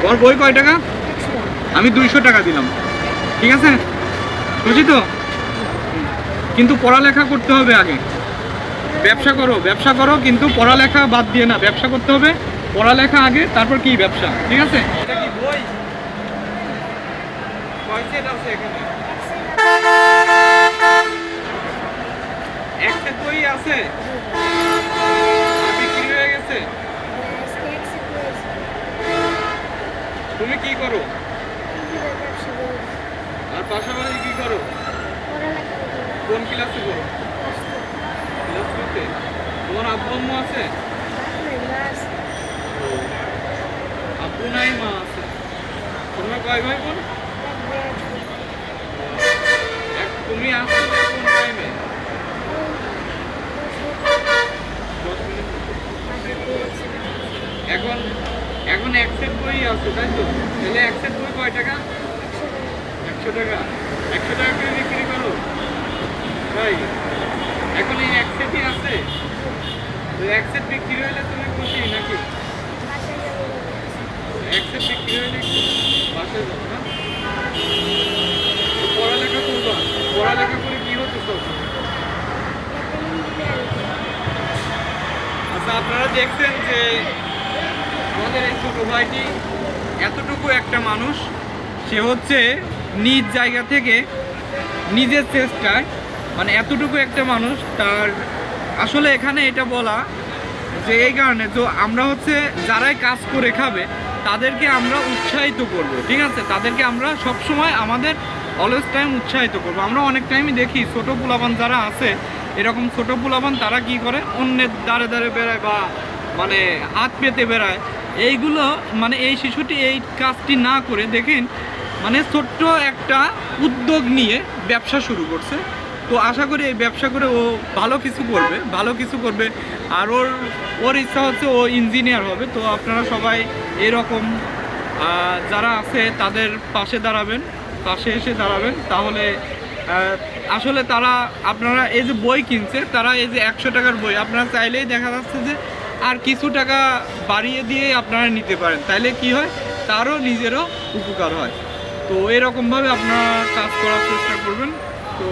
তোমার বই কয় টাকা? আমি দুইশো টাকা দিলাম। ঠিক আছে? বুঝি তো? কিন্তু পড়ালেখা করতে হবে আগে। ব্যবসা করো ব্যবসা করো কিন্তু পড়ালেখা বাদ দিয়ে না। ব্যবসা করতে হবে পড়ালেখা আগে তারপর কি ব্যবসা? ঠিক আছে? এটা কি বই? কয় আছে আছে আর বিক্রি হয়ে গেছে তুমি কি করো পাশাপাশি কি করো? কোন ক্লাসে করো ক্লাস করতে তোমার আব্বু আম্মু আছে? আব্বু নাই, মা আছে। তোমরা কয় ভাই বোন? তুমি আসছো কোন টাইমে এখন এখন এক সেট বই আছে তাই তো? তাহলে এক সেট বই কয় টাকা? একশো টাকা। একশো টাকা করে বিক্রি করো। তাই এখন এই এক সেটই আছে। এক সেট বিক্রি হলে তুমি খুশি নাকি? এক সেট বিক্রি একটু বাসায় যাব না? পড়ালেখা করবা। পড়ালেখা করে কি হতে আচ্ছা আপনারা দেখছেন যে আমাদের এই ছোট ভাইটি এতটুকু একটা মানুষ। সে হচ্ছে নিজ জায়গা থেকে নিজের চেষ্টায় মানে এতটুকু একটা মানুষ তার, আসলে এখানে এটা বলা যে এই কারণে তো আমরা হচ্ছে যারাই কাজ করে খাবে, তাদেরকে আমরা উৎসাহিত করব, ঠিক আছে? তাদেরকে আমরা সব সময় আমাদের অলওয়েজ টাইম উৎসাহিত করব। আমরা অনেক টাইমই দেখি ছোট পোলাপান যারা আছে, এরকম ছোট পোলাপান তারা কি করে? অন্যের দাঁড়ে দাঁড়ে বেড়ায় বা মানে হাত পেতে বেড়ায়। এইগুলো মানে এই শিশুটি এই কাজটি না করে দেখেন মানে ছোট্ট একটা উদ্যোগ নিয়ে ব্যবসা শুরু করছে। তো আশা করি এই ব্যবসা করে ও ভালো কিছু করবে, ভালো কিছু করবে। আর ওর ওর ইচ্ছা হচ্ছে ও ইঞ্জিনিয়ার হবে। তো আপনারা সবাই এরকম যারা আছে তাদের পাশে দাঁড়াবেন, পাশে এসে দাঁড়াবেন। তাহলে আসলে তারা, আপনারা এই যে বই কিনছে, তারা এই যে একশো টাকার বই, আপনারা চাইলেই দেখা যাচ্ছে যে আর কিছু টাকা বাড়িয়ে দিয়ে আপনারা নিতে পারেন। তাইলে কি হয়? তারও নিজেরও উপকার হয়। তো এরকমভাবে আপনারা কাজ করার চেষ্টা করবেন। তো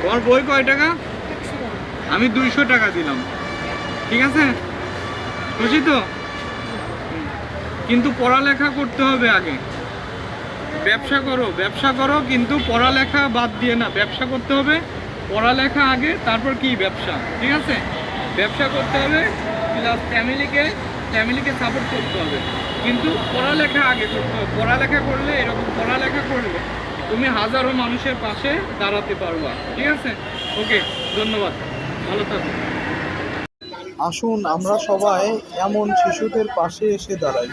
তোমার বই কয় টাকা? আমি দুইশো টাকা দিলাম। ঠিক আছে? খুশি তো। কিন্তু পড়ালেখা করতে হবে আগে। ব্যবসা করো ব্যবসা করো, কিন্তু পড়ালেখা বাদ দিয়ে না। ব্যবসা করতে হবে, পড়ালেখা আগে, তারপর কি ব্যবসা? ঠিক আছে? ব্যবসা করতে হবে প্লাস ফ্যামিলিকে ফ্যামিলিকে সাপোর্ট করতে হবে। কিন্তু পড়ালেখা আগে করতে হবে। পড়ালেখা করলে এরকম পড়ালেখা করলে তুমি হাজারো মানুষের পাশে দাঁড়াতে পারবা। ঠিক আছে? ওকে ধন্যবাদ। আসুন আমরা সবাই এমন শিশুদের পাশে এসে দাঁড়াই।